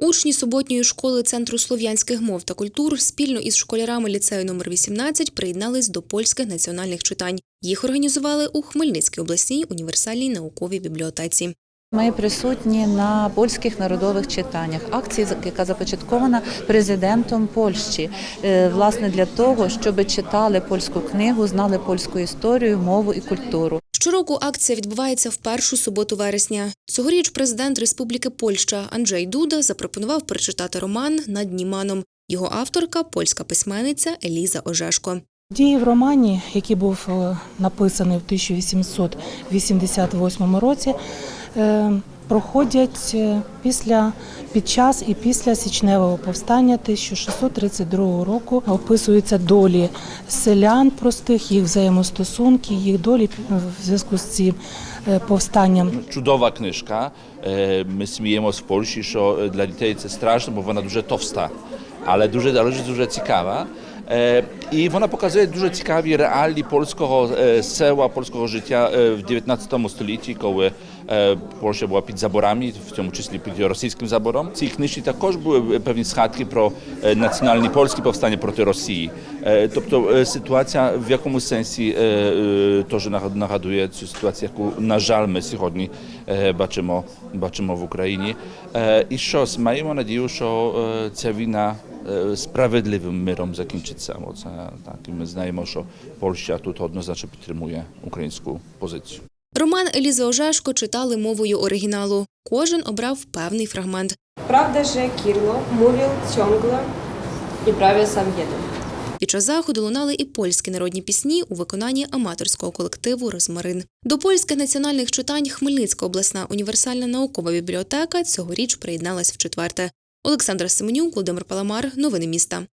Учні суботньої школи Центру слов'янських мов та культур спільно із школярами ліцею номер 18 приєднались до польських національних читань. Їх організували у Хмельницькій обласній універсальній науковій бібліотеці. Ми присутні на польських народових читаннях. Акції, яка започаткована президентом Польщі, е, власне для того, щоб читали польську книгу, знали польську історію, мову і культуру. Щороку акція відбувається в першу суботу вересня. Цьогоріч президент Республіки Польща Анджей Дуда запропонував перечитати роман «Над Німаном». Його авторка польська письменниця Еліза Ожешко. Дії в романі, який був е, написаний в 1888 році, е, проходять е, після під час і після січневого повстання 1632 року. Описуються долі селян простих, їх взаємостосунки, їх долі в зв'язку з цим повстанням. Чудова книжка. Ми сміємося в Польщі, що для дітей це страшно, бо вона дуже товста, але дуже, дуже цікава. Е, І вона показує дуже цікаві реалії польського е, села, польського життя е, в 19 столітті, коли е, Польща була під заборами, в тому числі під російським забором. В цій книжці також були певні згадки про е, національні польські повстання проти Росії. Е, Тобто е, ситуація в якомусь сенсі е, е, теж нагад- нагадує цю ситуацію, яку, на жаль, ми сьогодні е, бачимо, бачимо в Україні. Е, І щось, маємо надію, що е, ця війна справедливим миром закінчиться. Бо це, так, і ми знаємо, що Польща тут однозначно підтримує українську позицію. Роман Елізи Ожешко читали мовою оригіналу. Кожен обрав певний фрагмент. Prawda, że Kirlo mówił ciągle i prawie sam jeden. Під час заходу лунали і польські народні пісні у виконанні аматорського колективу Розмарин. До польських національних читань Хмельницька обласна універсальна наукова бібліотека цьогоріч приєдналась в четверте. Олександра Семенюк, Володимир Паламар. Новини міста.